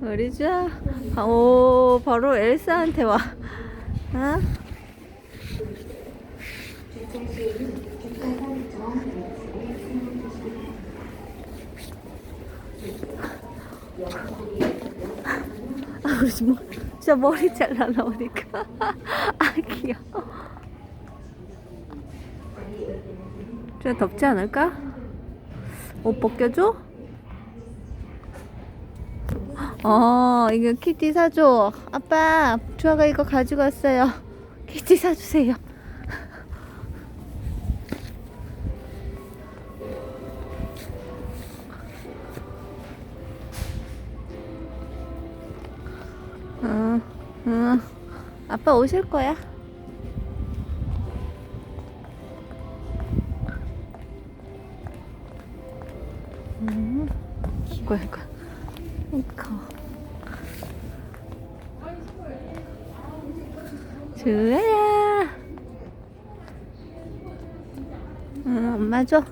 우리 자, 오, 바로 엘사한테 와. 어? 아, 우리 뭐, 진짜 머리 잘라 나오니까. 아, 귀여워. 좀 덥지 않을까? 옷 벗겨줘? 어, 이거 키티 사줘. 아빠, 주아가 이거 가지고 왔어요. 키티 사주세요. 응, 응. 아빠 오실 거야. 음, 이거, 이거. 이거. 주아야. 응, 엄마 줘.